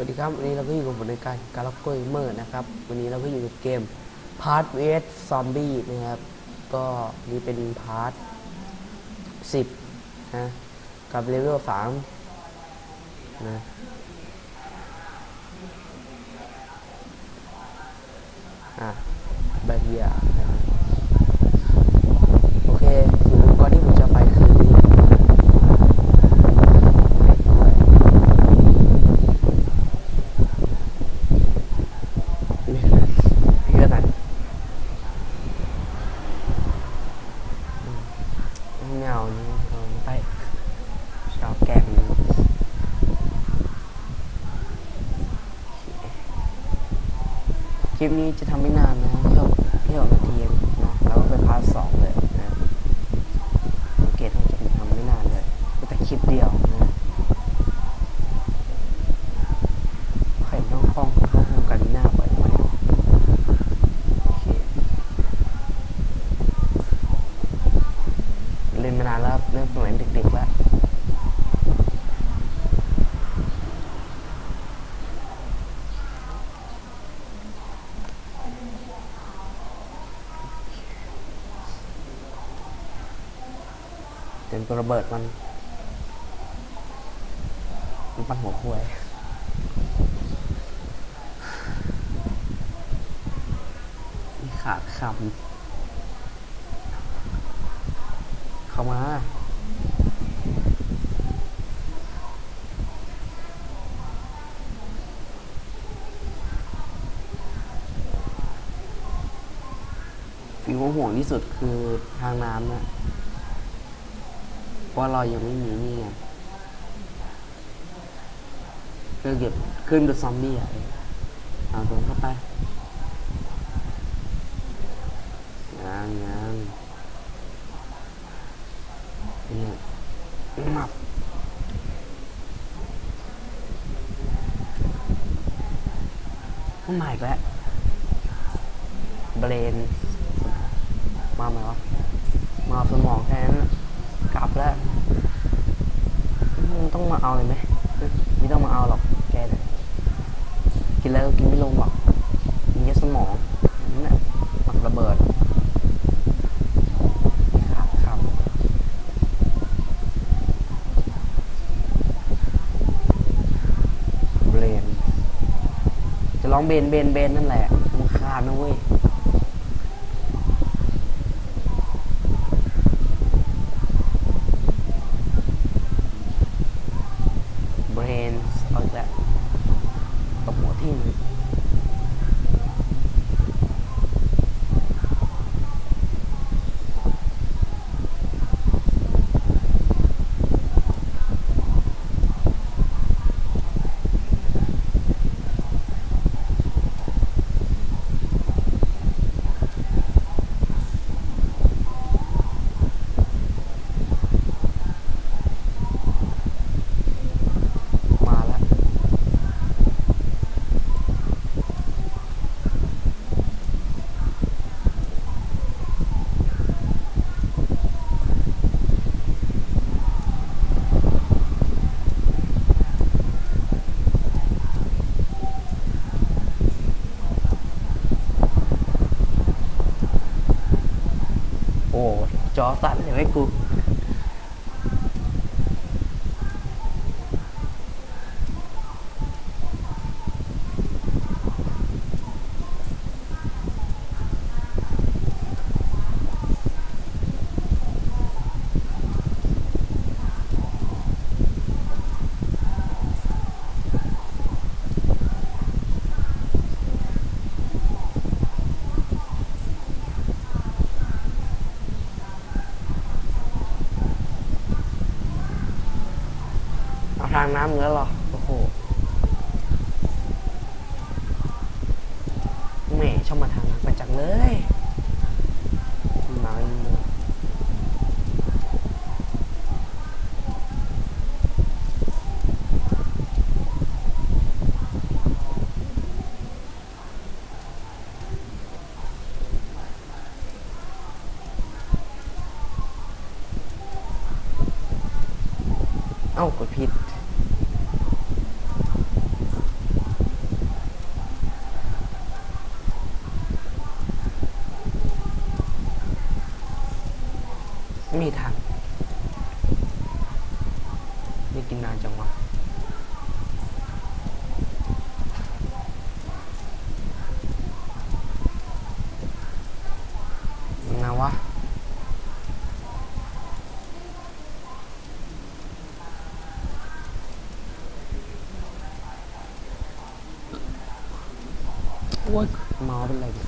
วัสดีครับวันนี้เราก็อยู่กับผมในการการล็อกเกอร์เมอร์นะครับ วันนี้เราก็อยู่กับเกม p a r t v s Zombie นะครับ ก็นี่เป็นพาร์ท10นะกับเลเวล3นะอะบาเบียนะครับโอเคส่วนอุปกรณ์ที่ผมจะไปคือนี่ด้วย นี่พี่ก็ตัดเงานี่เอาไปชาวแกง คลิปนี้จะทำไม่นานนะเที่ยวเที่ยวนาทีนะแล้วก็ไปพาร์ทสองเลยนะสังเกตว่าจะทำไม่นานเลยแต่คลิปเดียวนะใครต้องห้องห้องห้องกันหน้าไปวะเนี่ยโอเคเล่นมานานแล้วครับเล่นสมัยเด็กๆแล้ว เต็มตัวระเบิดมัน มันปั้นหัวควายมีขาดคำเข้ามาฟิวห่วงที่สุดคือทางน้ำนะเพ ราะเรายังไม่มีนี่ไงเพื่อเก็บขึ้นเป็นซอมบี้อะเอาตรงเข้าไปยังยังเนี่ยมับมันมาอีกแล้วเบรนมาไหมวะมาสมองแทนกลับแล้ว เอาเลยไหมไม่ต้องมาเอาหรอกแกเนี่ยกินแล้วก็กินไม่ลงหรอกมีแค่สมองนั่นแหละมันระเบิดครับครับเบนจะร้องเบนเบนเบนนั่นแหละมันคาดนะเว้ย เบรนเอาอีกแล้ว กั จอสั่นเลยไว้กู ทางน้ำเหนือเหรอ โอ้โหแม่ชอบมาทางน้ำประจังเลยมาเอ้ากดผิด ไม่มีทางไม่กินนานจังวะนาวะโอ้ยเมาเป็นไรเ